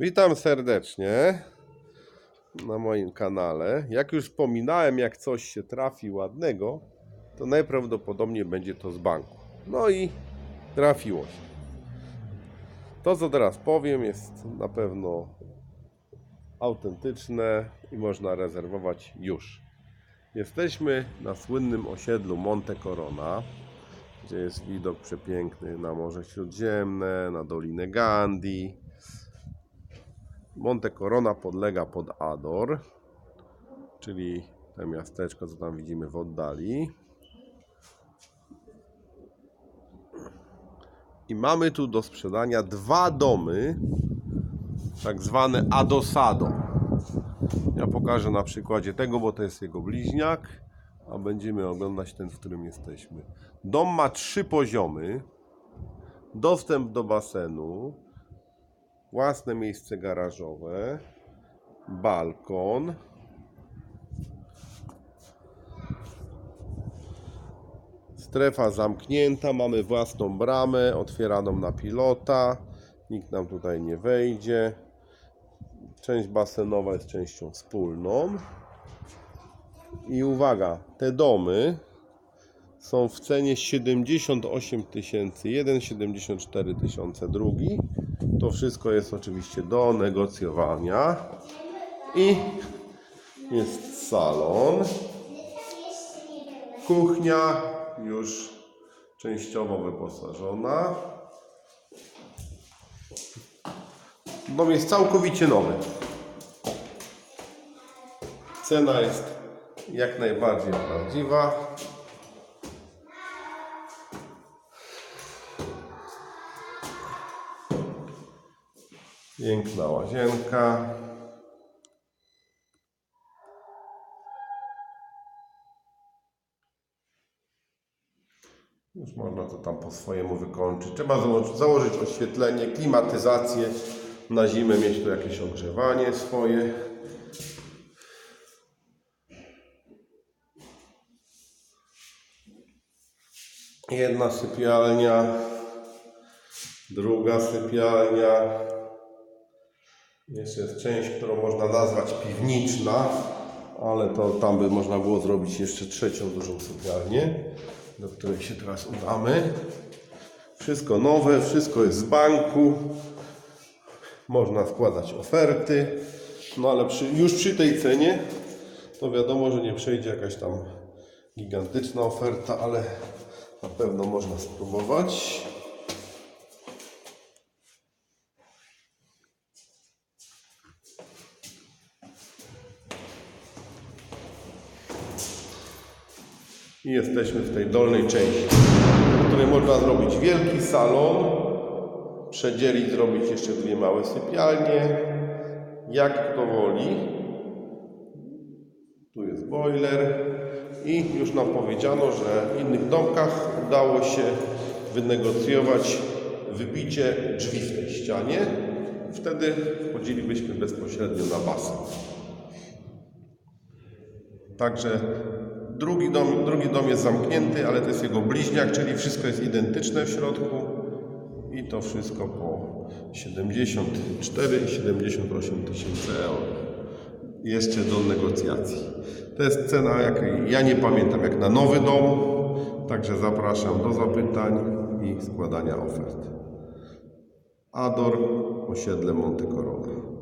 Witam serdecznie na moim kanale. Jak już wspominałem, jak coś się trafi ładnego, to najprawdopodobniej będzie to z banku. No i trafiło się. To, co teraz powiem, jest na pewno autentyczne i można rezerwować już. Jesteśmy na słynnym osiedlu Monte Corona, gdzie jest widok przepiękny na Morze Śródziemne, na Dolinę Gandhi. Monte Corona podlega pod Ador, czyli to miasteczko, co tam widzimy w oddali. I mamy tu do sprzedania dwa domy, tak zwane adosado. Ja pokażę na przykładzie tego, bo to jest jego bliźniak, a będziemy oglądać ten, w którym jesteśmy. Dom ma trzy poziomy, dostęp do basenu, własne miejsce garażowe, balkon. Strefa zamknięta, mamy własną bramę otwieraną na pilota. Nikt nam tutaj nie wejdzie. Część basenowa jest częścią wspólną. I uwaga, te domy są w cenie 78 tysięcy, jeden 74 tysiące drugi. To wszystko jest oczywiście do negocjowania. I jest salon. Kuchnia już częściowo wyposażona. Dom jest całkowicie nowy. Cena jest jak najbardziej prawdziwa. Piękna łazienka. Już można to tam po swojemu wykończyć. Trzeba założyć, oświetlenie, klimatyzację. Na zimę mieć tu jakieś ogrzewanie swoje. Jedna sypialnia, druga sypialnia. Jeszcze jest część, którą można nazwać piwniczna, ale to tam by można było zrobić jeszcze trzecią dużą sypialnię, do której się teraz udamy. Wszystko nowe, wszystko jest z banku. Można składać oferty. No ale przy, już przy tej cenie to wiadomo, że nie przejdzie jakaś tam gigantyczna oferta, ale na pewno można spróbować. I jesteśmy w tej dolnej części, w której można zrobić wielki salon, przedzielić, zrobić jeszcze dwie małe sypialnie, jak kto woli. Tu jest boiler i już nam powiedziano, że w innych domkach udało się wynegocjować wybicie drzwi w tej ścianie. Wtedy wchodzilibyśmy bezpośrednio na basen. Także drugi dom, drugi dom jest zamknięty, ale to jest jego bliźniak, czyli wszystko jest identyczne w środku. I to wszystko po 74 i 78 tysięcy euro. Jeszcze do negocjacji. To jest cena, jakiej ja nie pamiętam, jak na nowy dom. Także zapraszam do zapytań i składania ofert. Ador, osiedle Monte Corona.